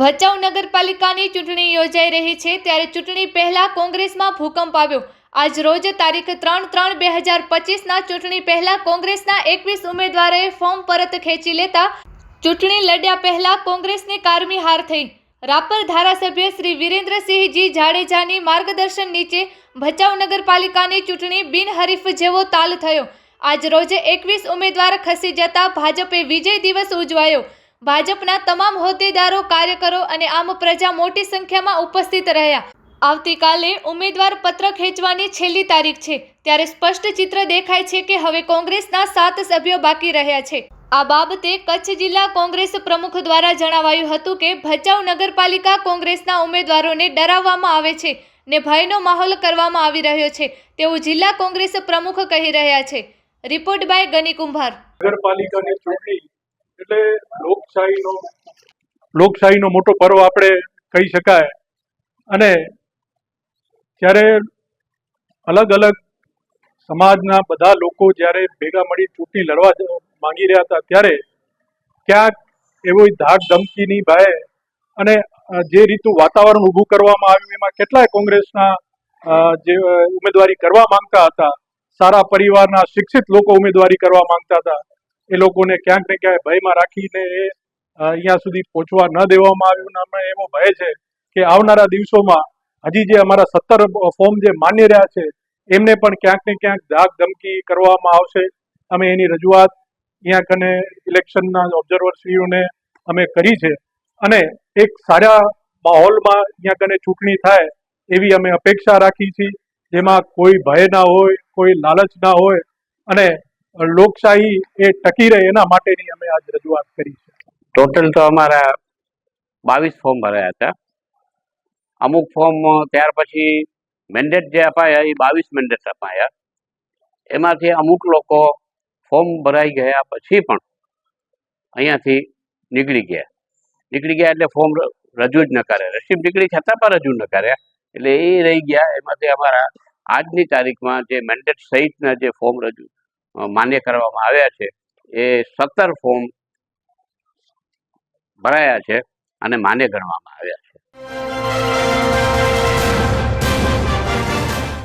ભચાઉ નગરપાલિકાની ચૂંટણી યોજાઈ રહી છે ત્યારે ચૂંટણી પહેલા કોંગ્રેસમાં ભૂકંપ આવ્યો. આજ રોજ તારીખ ત્રણ ત્રણ બે હજાર પચીસના ચૂંટણી પહેલા કોંગ્રેસના એકવીસ ઉમેદવારોએ ફોર્મ પરત ખેંચી લેતા ચૂંટણી લડ્યા પહેલા કોંગ્રેસની કારમી હાર થઈ. રાપર ધારાસભ્ય શ્રી વિરેન્દ્રસિંહજી જાડેજાની માર્ગદર્શન નીચે ભચાઉ નગરપાલિકાની ચૂંટણી બિનહરીફ જેવો તાલ થયો. આજ રોજે એકવીસ ઉમેદવાર ખસી જતા ભાજપે વિજય દિવસ ઉજવાયો. ભાજપના તમામ હોદ્દેદારો, કાર્યકરો અને આમ પ્રજા મોટી સંખ્યામાં ઉપસ્થિત રહ્યા. આવતીકાલે ઉમેદવાર પત્ર ખેંચવાની છેલ્લી તારીખ છે. ત્યારે સ્પષ્ટ ચિત્ર દેખાય છે કે હવે કોંગ્રેસના સાત સભ્યો બાકી રહ્યા છે. આ બાબતે કચ્છ જિલ્લા કોંગ્રેસ પ્રમુખ દ્વારા જણાવાયું હતું કે ભચાઉ નગરપાલિકા કોંગ્રેસના ઉમેદવારોને ડરાવવામાં આવે છે ને ભયનો માહોલ કરવામાં આવી રહ્યો છે. તેવું જિલ્લા કોંગ્રેસ પ્રમુખ કહી રહ્યા છે. રિપોર્ટ બાય ગની કુંભાર. નગરપાલિકાની ચૂંટણી એટલે લોકશાહીનો લોકશાહીનો મોટો પર્વ આપણે કહી શકાય. અને જ્યારે અલગ અલગ સમાજના બધા લોકો જ્યારે ભેગા મળી ચૂંટણી લડવા માંગી રહ્યા હતા ત્યારે ક્યાંક એવો ધાક ધમકીની ભાઈ અને જે રીતનું વાતાવરણ ઊભું કરવામાં આવ્યું, એમાં કેટલાય કોંગ્રેસના જે ઉમેદવારી કરવા માંગતા હતા, સારા પરિવારના શિક્ષિત લોકો ઉમેદવારી કરવા માંગતા હતા એ લોકોને ક્યાંક ને ક્યાંક ભયમાં રાખીને એ અહીંયા સુધી પહોંચવા ન દેવામાં આવ્યું. ને અમે એવો ભય છે કે આવનારા દિવસોમાં હજી જે અમારા સત્તર ફોર્મ જે માન્ય રહ્યા છે, એમને પણ ક્યાંક ને ક્યાંક ધાક ધમકી કરવામાં આવશે. અમે એની રજૂઆત અહીંયા કને ઇલેક્શનના ઓબ્ઝર્વરશ્રીઓને અમે કરી છે. અને એક સારા માહોલમાં અહીંયા કને ચૂંટણી થાય એવી અમે અપેક્ષા રાખી છીએ, જેમાં કોઈ ભય ના હોય, કોઈ લાલચ ના હોય. અને લોકશાહી એ ટકી રહે એના માટેની અમે આજ રજૂઆત કરી છે. ટોટલ તો અમારા બાવીસ ફોર્મ ભરાયા હતા. અમુક ફોર્મ ત્યાર પછી મેન્ડેટ જે અપાયા એ બાવીસ મેન્ડેટ અપાયા. એમાંથી અમુક લોકો ફોર્મ ભરાઈ ગયા પછી પણ અહીંયાથી નીકળી ગયા. નીકળી ગયા એટલે ફોર્મ રજૂ જ ન કરે. રસીદ નીકળી છતાં પણ રજૂ ન કર્યા એટલે એ રહી ગયા. એમાંથી અમારા આજની તારીખમાં જે મેન્ડેટ સહિતના જે ફોર્મ રજૂ માન્ય કરવામાં આવ્યા છે. એ સત્તર ફોર્મ ભરાયા છે અને માન્ય ગણવામાં આવ્યા છે.